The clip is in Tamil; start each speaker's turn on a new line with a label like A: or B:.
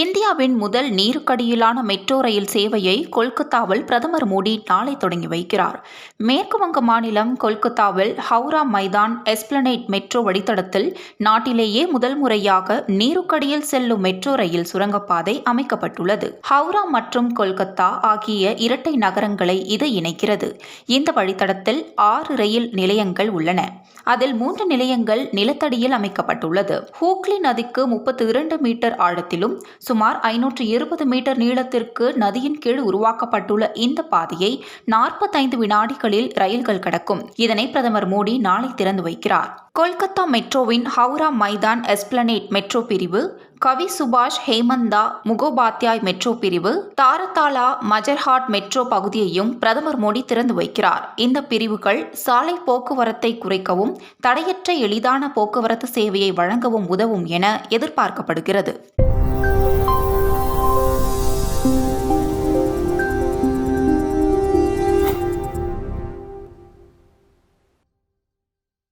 A: இந்தியாவின் முதல் நீருக்கடியிலான மெட்ரோ ரயில் சேவையை கொல்கத்தாவில் பிரதமர் மோடி நாளை தொடங்கி வைக்கிறார். மேற்கு வங்க மாநிலம் கொல்கத்தாவில் ஹவுரா மைதான் எஸ்பிளனேட் மெட்ரோ வழித்தடத்தில் நாட்டிலேயே முதல் முறையாக நீருக்கடியில் செல்லும் மெட்ரோ ரயில் சுரங்கப்பாதை அமைக்கப்பட்டுள்ளது. ஹவுரா மற்றும் கொல்கத்தா ஆகிய இரட்டை நகரங்களை இது இணைக்கிறது. இந்த வழித்தடத்தில் ஆறு ரயில் நிலையங்கள் உள்ளன. அதில் மூன்று நிலையங்கள் நிலத்தடியில் அமைக்கப்பட்டுள்ளது. ஹூக்லி நதிக்கு முப்பத்தி இரண்டு மீட்டர் ஆழத்திலும் சுமார் ஐநூற்று இருபது மீட்டர் நீளத்திற்கு நதியின் கீழ் உருவாக்கப்பட்டுள்ள இந்த பாதையை நாற்பத்தைந்து வினாடிகளில் ரயில்கள் கடக்கும். இதனை பிரதமர் மோடி நாளை திறந்து வைக்கிறார். கொல்கத்தா மெட்ரோவின் ஹவுரா மைதான் எஸ்பிளனேட் மெட்ரோ பிரிவு கவி சுபாஷ் ஹேமந்தா முகோபாத்யாய் மெட்ரோ பிரிவு தாரதாலா மஜர்ஹாட் மெட்ரோ பகுதியையும் பிரதமர் மோடி திறந்து வைக்கிறார். இந்த பிரிவுகள் சாலை போக்குவரத்தை குறைக்கவும் தடையற்ற எளிதான போக்குவரத்து சேவையை வழங்கவும் உதவும் என எதிர்பார்க்கப்படுகிறது.